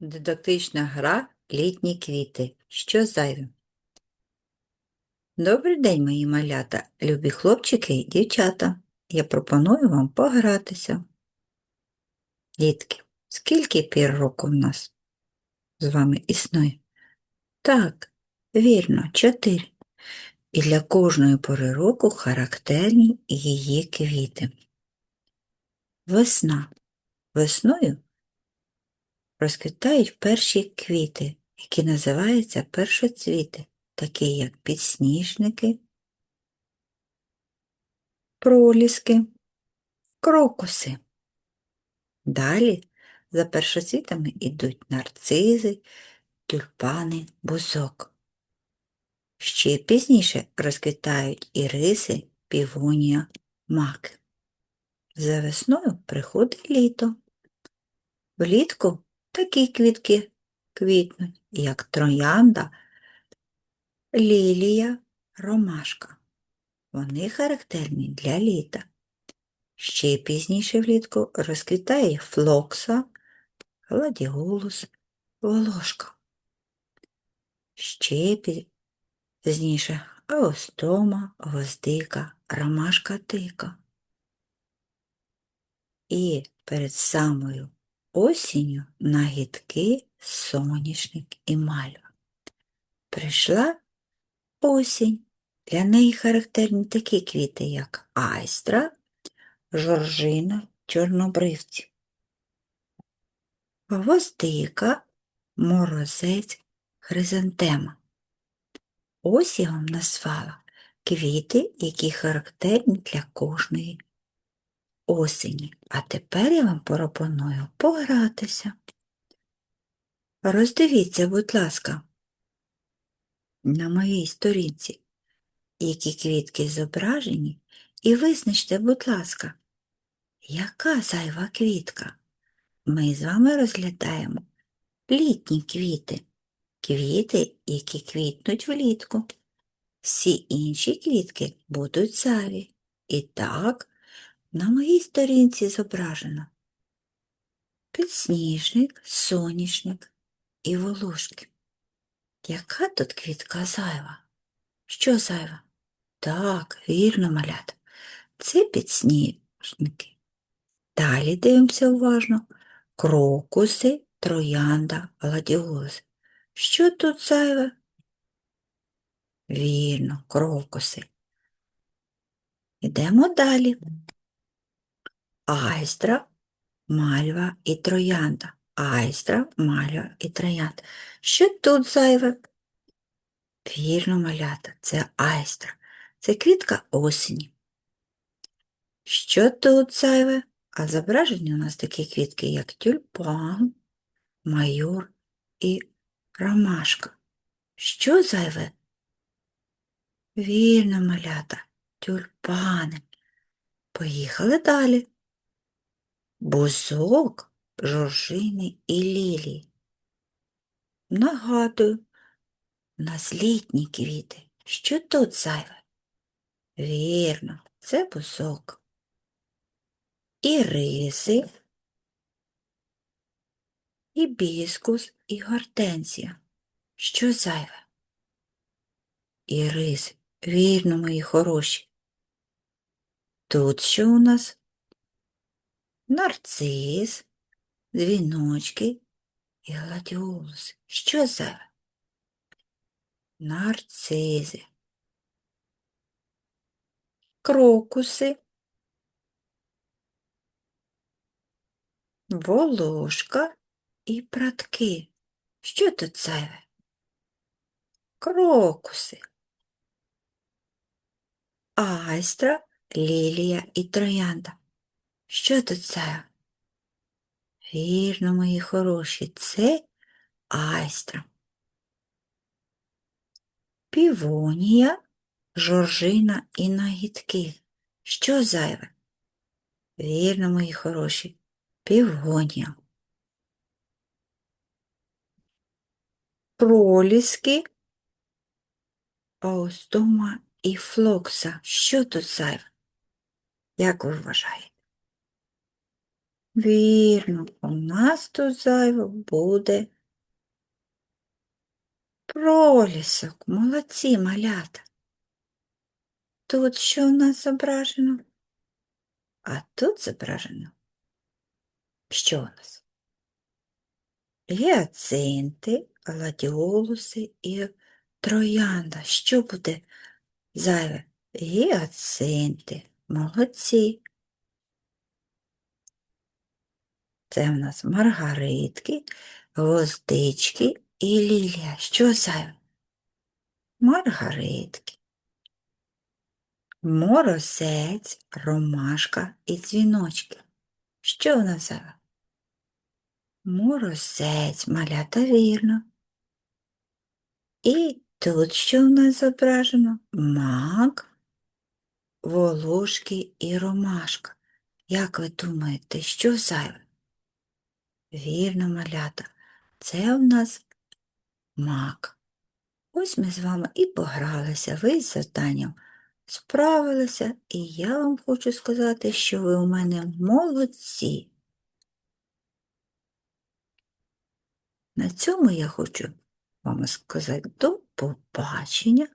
Дидактична гра Літні квіти. Що зайве? Добрий день, мої малята, любі хлопчики і дівчата. Я пропоную вам погратися. Дітки, скільки пір року в нас з вами існує? Так, вірно, чотири. І для кожної пори року характерні її квіти. Весна. Весною розквітають перші квіти, які називаються першоцвіти, такі як підсніжники, проліски, крокуси. Далі за першоцвітами йдуть нарцизи, тюльпани, бузок. Ще пізніше розквітають іриси, півонія, мак. За весною приходить літо. Влітку такі квітки квітнуть, як троянда, лілія, ромашка. Вони характерні для літа. Ще пізніше влітку розквітає флокса, гладіолус, волошка. Ще пізніше аостома, гвоздика, ромашка тика. І перед самою осінню нагідки соняшник і мальва. Прийшла осінь. Для неї характерні такі квіти, як айстра, жоржина, чорнобривці, гвоздика, морозець, хризантема. Ось я вам назвала квіти, які характерні для кожної осені. А тепер я вам пропоную погратися. Роздивіться, будь ласка, на моїй сторінці, які квітки зображені, і визначте, будь ласка, яка зайва квітка? Ми з вами розглядаємо літні квіти, квіти, які квітнуть влітку. Всі інші квітки будуть зайві. І так, на моїй сторінці зображено підсніжник, соняшник і волошки. Яка тут квітка зайва? Що зайва? Так, вірно, малята. Це підсніжники. Далі дивимося уважно. Крокуси, троянда, гладіолуси. Що тут зайве? Вірно, крокуси. Йдемо далі. Айстра, мальва і троянда. Айстра, мальва і троянда. Що тут зайве? Вірно, малята, це айстра. Це квітка осені. Що тут зайве? А зображені у нас такі квітки, як тюльпан, майор і ромашка. Що зайве? Вірно, малята, тюльпани. Поїхали далі. Бузок, жоржини і лілії. Нагадую, нас літні квіти. Що тут зайве? Вірно, це бузок. І риси, і біскус, і гортензія. Що зайве? І рис. Вірно, мої хороші. Тут що у нас? Нарцис, дзвіночки і гладіолуси. Що зайве? Нарцизи. Крокуси. Волошка і пратки. Що тут зайве? Крокуси. Айстра, лілія і троянда. Що тут зайве? Вірно, мої хороші, це айстра. Півонія, жоржина і нагідки. Що зайве? Вірно, мої хороші, півгонія. Проліски, аостома і флокса. Що тут зайве? Як ви вважаєте? Вірно, у нас тут зайво буде пролісок. Молодці, малята. Тут що у нас зображено? А тут зображено. Що у нас? Гіацинти, гладіолуси і троянда. Що буде зайве? Гіацинти. Молодці. Це в нас маргаритки, гвоздички і лілія. Що зайве? Маргаритки. Морозець, ромашка і дзвіночки. Що в нас зайве? Морозець, малята вірно. І тут що в нас зображено? Мак, волошки і ромашка. Як ви думаєте, що зайве? Вірно, малята, це в нас мак. Ось ми з вами і погралися, ви з завданням справилися, і я вам хочу сказати, що ви у мене молодці. На цьому я хочу вам сказати до побачення.